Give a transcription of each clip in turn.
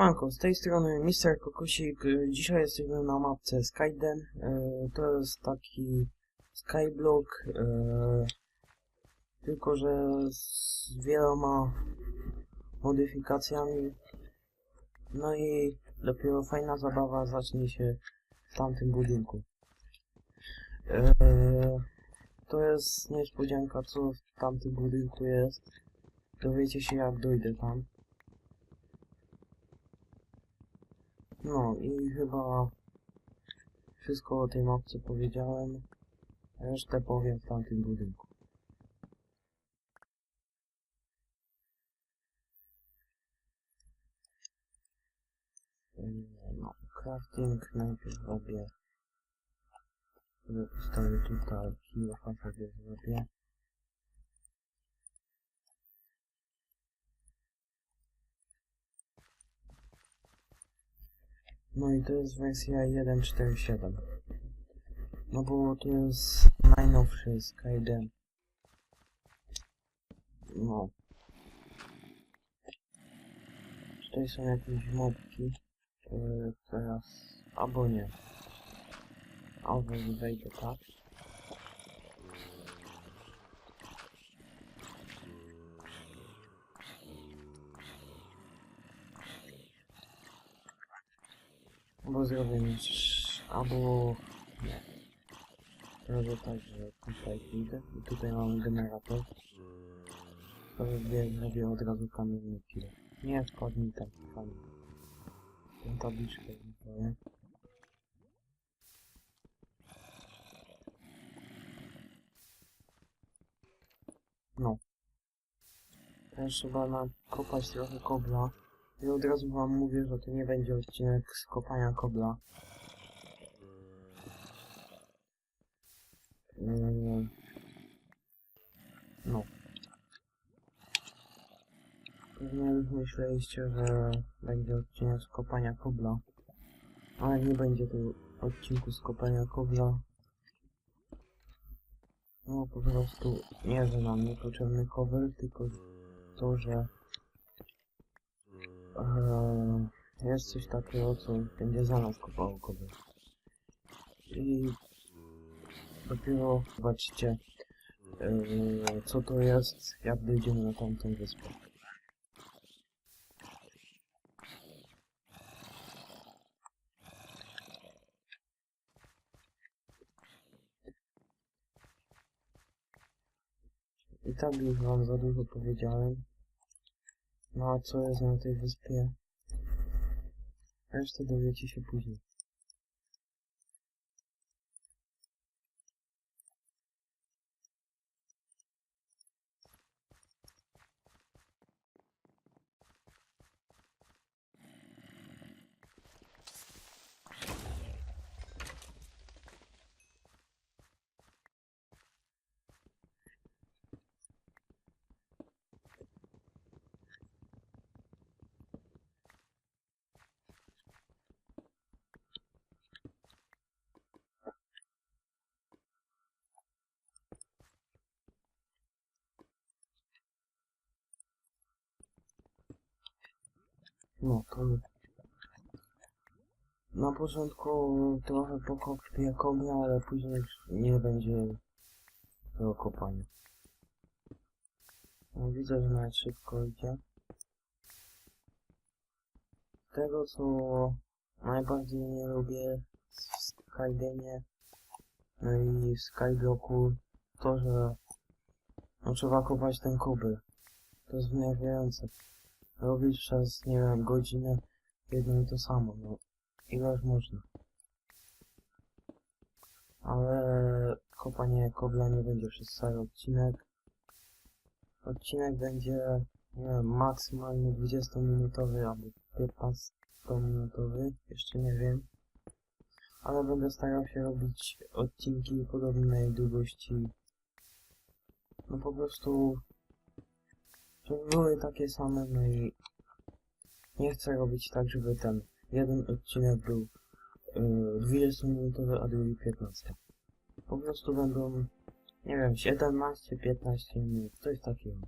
Siemanko, z tej strony Mister Kokosik. Dzisiaj jesteśmy na mapce Skyden. Y, To jest taki skyblock, y, tylko że z wieloma modyfikacjami. No i dopiero fajna zabawa zacznie się w tamtym budynku. Y, To jest niespodzianka, co w tamtym budynku jest. Dowiecie się jak dojdę tam. No i chyba wszystko o tej mapce powiedziałem. Resztę powiem w tamtym budynku. No, crafting najpierw robię. Sobie postawię tutaj, kilofa sobie zrobię. No i to jest wersja 1.4.7. No bo to jest najnowszy Skyden. No. Tutaj są jakieś mobki. Yy, teraz... Albo nie. Albo wejdę tak. Albo zrobię mieć... Albo... Nie. Zrobię tak, że tutaj idę i tutaj mamy generator. Zrobię, zrobię od razu kamienny kill. Nie wpadnij tam kamień. Tą tabliczkę nie? No. Teraz trzeba nakopać trochę kobla. I od razu wam mówię, że to nie będzie odcinek z kopania kobla. Yy, No. Pewnie już myśleliście, że będzie odcinek z kopania kobla. Ale nie będzie to odcinku z kopania kobla. No po prostu nie, że nam niepotrzebny cover, tylko to, że Eee, jest coś takiego, co będzie za nas kopało kogoś. I dopiero zobaczycie, eee, co to jest, jak dojdziemy na tamtą wyspę. I tak już wam za dużo powiedziałem. No a co jest na tej wyspie? Resztę dowiecie się później. No to... Na początku trochę pokopię kobra, ale później nie będzie tego kopania. No, widzę, że nawet szybko idzie. Tego, co najbardziej nie lubię w Skydenie, no i w Skyblocku, to, że no, trzeba kopać ten kobyl. To jest wnerwiające robić przez, nie wiem, godzinę jedno i to samo, no ileż można. Ale kopanie kobla nie będzie przez cały odcinek. Odcinek będzie, nie wiem, maksymalnie 20-minutowy albo 15-minutowy, jeszcze nie wiem. Ale będę starał się robić odcinki podobnej długości. No po prostu były takie same, no i nie chcę robić tak, żeby ten jeden odcinek był yy, 20-minutowy, a drugi 15. Po prostu będą, nie wiem, 17-15 minut, coś takiego.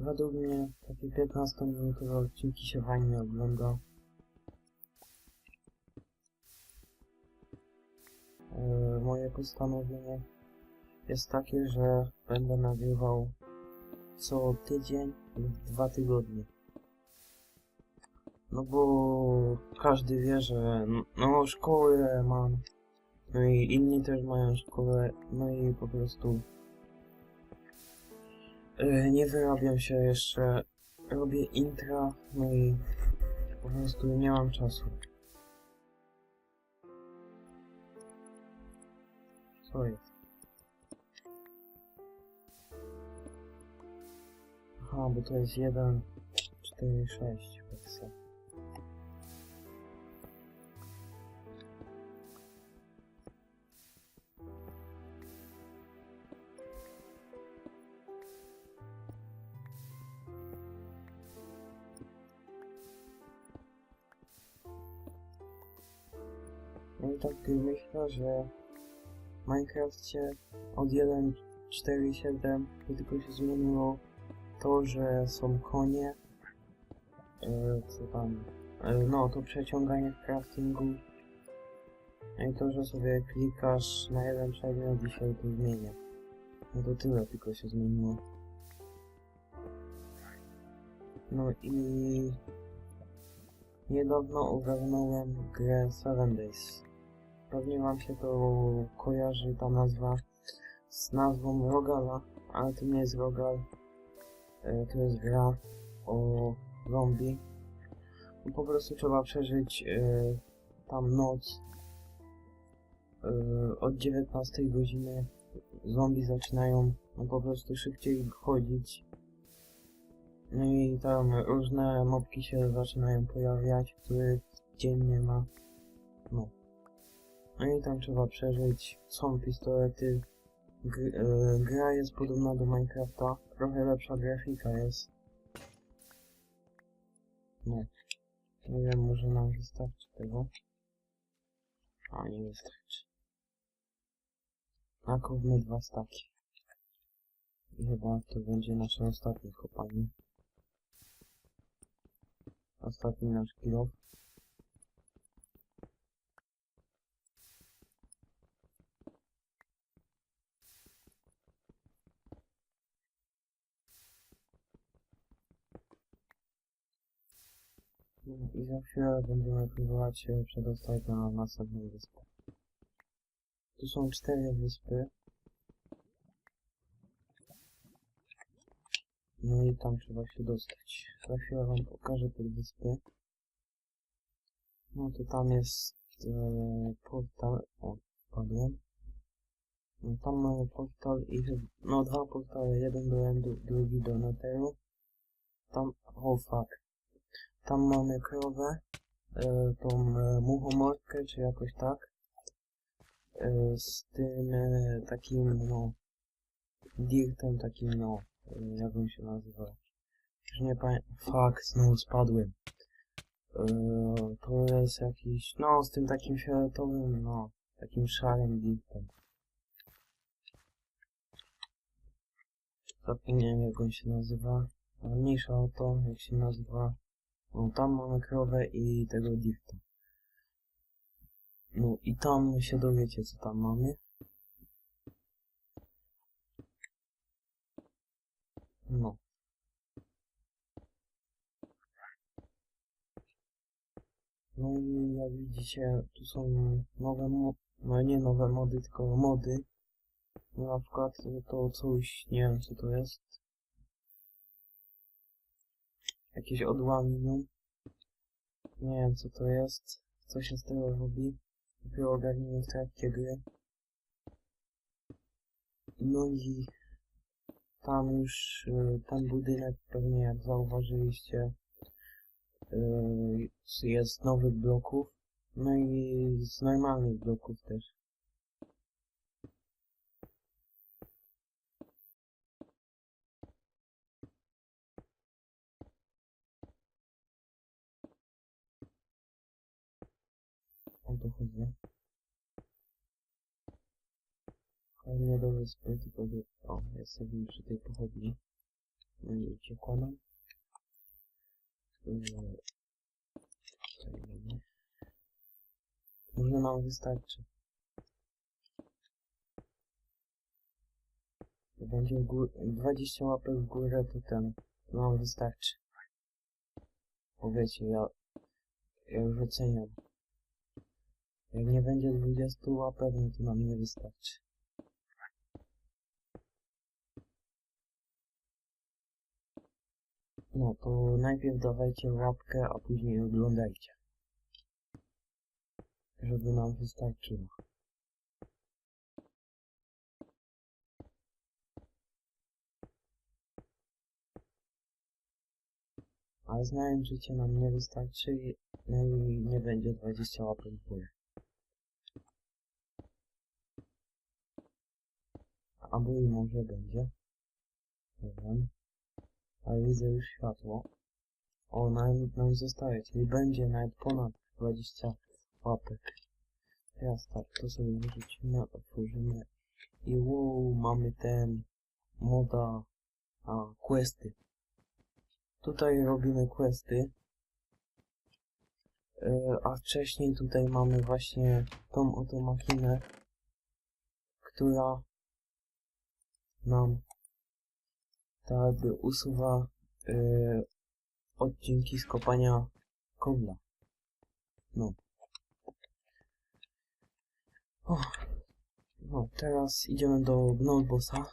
według mnie takie 15-minutowe odcinki się fajnie ogląda. Postanowienie jest takie, że będę nagrywał co tydzień lub dwa tygodnie. No bo każdy wie, że no szkołę mam, no i inni też mają szkołę, no i po prostu e, nie wyrabiam się jeszcze, robię intra, no i po prostu nie mam czasu. Aha, bo to jest 1, 4, 6 wersja. Tak myślę, że w Minecrafcie od 1.4.7 to tylko się zmieniło to, że są konie, e, co tam, e, no to przeciąganie w craftingu, no i to, że sobie klikasz na jeden przedmiot i to zmienia. No to tyle tylko się zmieniło. No i niedawno ogarnąłem grę Seven Days. Pewnie wam się to kojarzy ta nazwa z nazwą Rogala, ale to nie jest Rogal. E, To jest gra o zombie. Po prostu trzeba przeżyć e, tam noc. E, Od 19 godziny zombie zaczynają no, po prostu szybciej chodzić. No i tam różne mobki się zaczynają pojawiać, których dzień nie ma. No. No i tam trzeba przeżyć. Są pistolety. Gr e, gra jest podobna do Minecrafta. Trochę lepsza grafika jest. No. Nie wiem, może nam wystarczy tego. A, nie wystarczy. Nakowmy dwa staki. I chyba to będzie nasze ostatnie kopanie. Ostatni nasz kilof. No I za chwilę będziemy próbować się przedostać na następną wyspę. Tu są cztery wyspy. No i tam trzeba się dostać. Za chwilę wam pokażę te wyspy. No to tam jest e, portal. O, wpadłem. No, tam mamy portal i no dwa portale, jeden do Endu, drugi do Netheru. Tam, oh fuck. Tam mamy krowę, e, tą e, muchomorkę, czy jakoś tak. E, z tym takim, no, dirtem takim, no, jak on się nazywa. Już nie pamiętam. Fuck, znowu spadłem. To jest jakiś, no, z tym takim fioletowym, no, takim szarym dirtem. Zapomniałem jak on się nazywa. Mniejsza o to, jak się nazywa. No tam mamy krowę i tego dirta. No i tam się dowiecie co tam mamy. No. No i jak widzicie, tu są nowe mo no nie nowe mody, tylko mody. No na przykład to coś, nie wiem co to jest. Jakieś odłaminy. Nie wiem co to jest. Co się z tego robi. Dopiero ogarniemy w trakcie gry. No i tam już y, ten budynek pewnie jak zauważyliście y, jest z nowych bloków. No i z normalnych bloków też. Chodzi. Ale nie do wyspy, tylko do... O, jestem przy tej pochodni. No i uciekła nam. Yy, tutaj mamy. Może nam wystarczy. Będzie w gó- 20 łapek w górę, to ten nam wystarczy. Bo ja, ja już oceniam. Jak nie będzie 20 łapek, to nam nie wystarczy. No to najpierw dawajcie łapkę, a później oglądajcie. Żeby nam wystarczyło. Ale znając życie nam nie wystarczy no i nie będzie 20 łapek w górę. Albo i może będzie. Nie wiem. Ale widzę już światło. O, nawet nam zostaje, czyli będzie nawet ponad 20 łapek. Teraz tak, to sobie wyrzucimy, otworzymy. I wow, mamy ten moda, a, questy. Tutaj robimy questy. E, a wcześniej tutaj mamy właśnie tą oto machinę, która nam tak jakby usuwa e, odcinki z kopania kobla. No. O, no, teraz idziemy do Gnolbossa.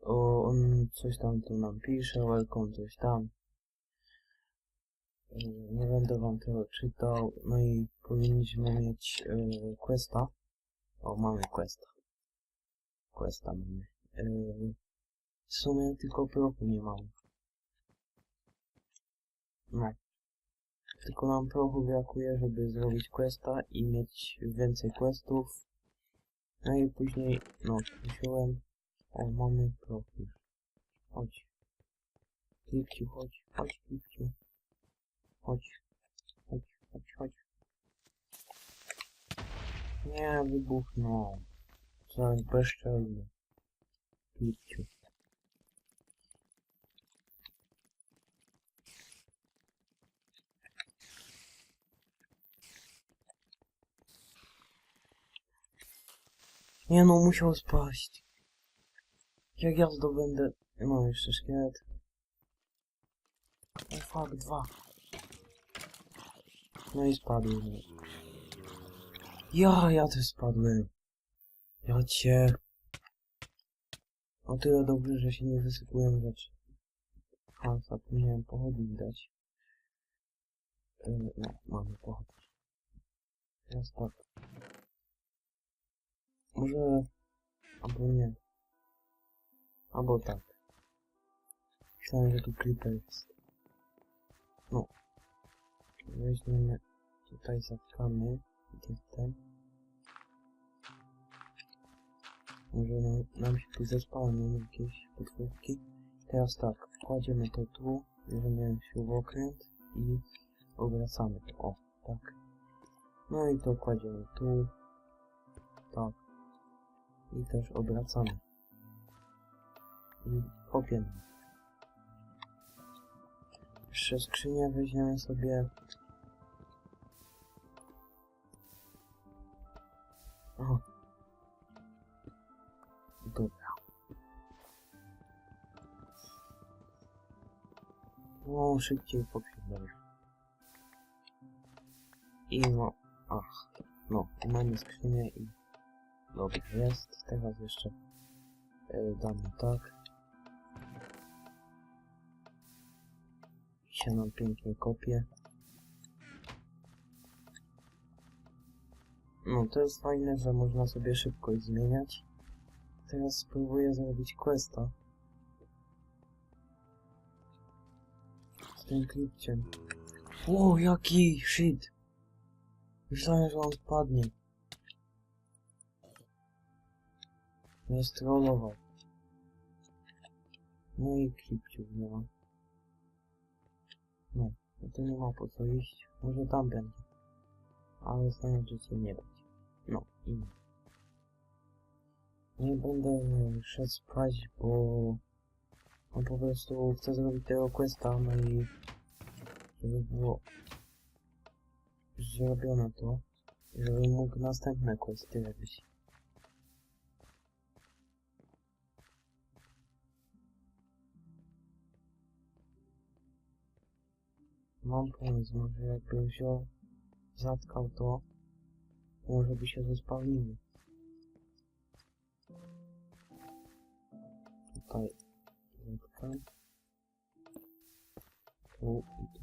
O, on coś tam tu nam pisze, welcome, coś tam. E, Nie będę wam tego czytał. No i powinniśmy mieć e, questa. O, mamy questa. Questa mamy. W sumie tylko prochu nie mam. No. Tylko nam prochu brakuje, żeby zrobić questa i mieć więcej questów. No i później, no, wziąłem. O, mamy proch już. Chodź. Klipciu, chodź, chodź, klipciu. Chodź. Chodź, chodź, chodź. Nie, wybuchnął. Co bezczelny. Klipciu. Nie no, musiał spaść. Jak ja zdobędę... Mam jeszcze szkielet. O fuck, dwa. No i spadłem. Ja, ja też spadłem. Ja cię. O tyle dobrze, że się nie wysypują rzeczy. A, zapomniałem pochodnik dać. Yy, no, mamy pochodnik. Teraz tak. Może... Albo nie. Albo tak. Myślałem, że tu creeper jest. No. Weźmiemy... Tutaj zatkamy. Gdzie ten? Może nam, się tu zespałą jakieś potwórki. Teraz tak, kładziemy to tu, bierzemy śrubokręt i obracamy to. O, tak. No i to kładziemy tu. Tak. I też obracamy. I kopiemy. Jeszcze skrzynię weźmiemy sobie. O. Dobra. No, szybciej dobra. I no, ach, no, mamy skrzynię i dobrze jest. Teraz jeszcze e, damy tak. I się nam pięknie kopie. No, to jest fajne, że można sobie szybkość zmieniać. Teraz spróbuję zrobić questa. Z tym klipciem. Wow, jaki shit! Myślałem, że on spadnie. Mnie strollował. No i klipciów nie ma. No, no to nie ma po co iść. Może tam będzie. Ale znając życie nie będzie. No i nie. Nie będę szedł spać, bo On po prostu chce zrobić tego questa, no i żeby było zrobione to, żeby mógł następne questy robić. Mam pomysł, może jakbym wziął, zatkał to, może by się zespawniły. Tutaj zatkam. Tu i tu.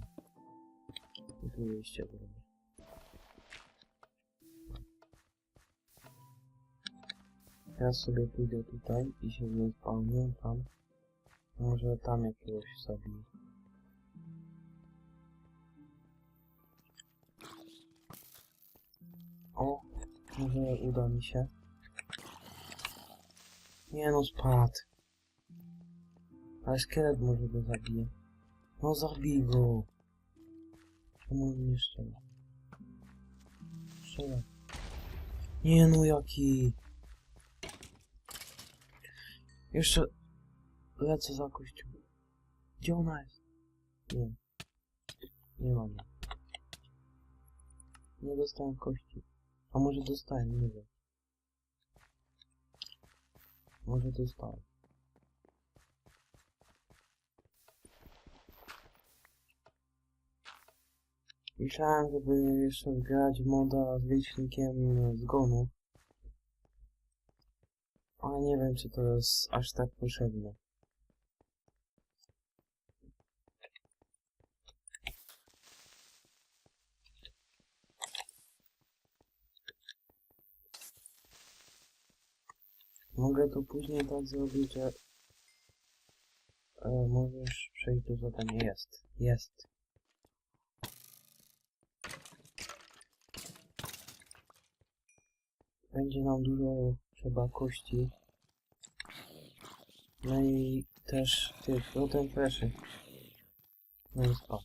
I tu zrobię. Teraz sobie pójdę tutaj i się zespawnię tam. Może tam jakiegoś zabiję. O, może uda mi się. Nie no, spadł. Ale szkielet może go zabije. No zabij go. Czemu nie strzela? Strzela. Nie no, jaki. Jeszcze lecę za kościół. Gdzie ona jest? Nie. Nie mam. Nie dostałem kości. A może dostałem, nie wiem. Może dostałem. Myślałem, żeby jeszcze wgrać moda z licznikiem zgonu. Ale nie wiem, czy to jest aż tak potrzebne. Mogę to później tak zrobić, że e, możesz przejść do zadania. Jest. Jest. Będzie nam dużo trzeba kości. No i też tych rotem freszy. No i spadł.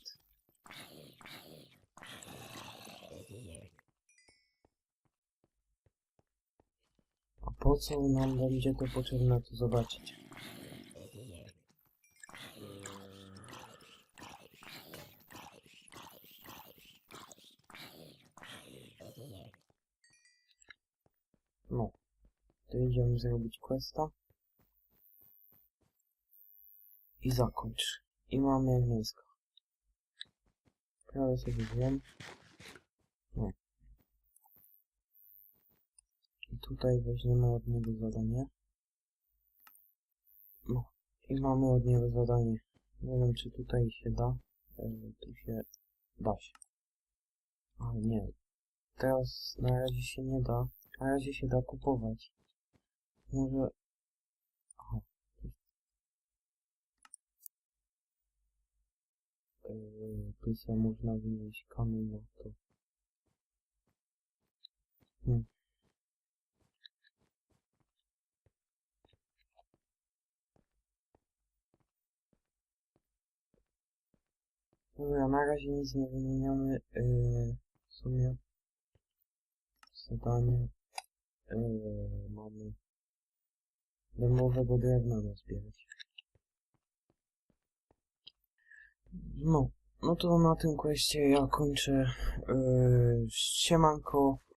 A po co nam będzie to potrzebne, to zobaczyć. No. To idziemy zrobić questa. I zakończ. I mamy mięsko. Prawie sobie wiem. No. I tutaj weźmiemy od niego zadanie. No. I mamy od niego zadanie. Nie wiem, czy tutaj się da. E, tu się... Da się. Ale nie. Teraz na razie się nie da. Na razie się da kupować. Może... Aha. Yy, tu sobie można wynieść kamień na to. Hmm. Dobra, na razie nic nie wymieniamy. Yy, w sumie zadanie yy, mamy dębowego drewna nazbierać. No, no to na tym kwestie ja kończę. Yy, siemanko,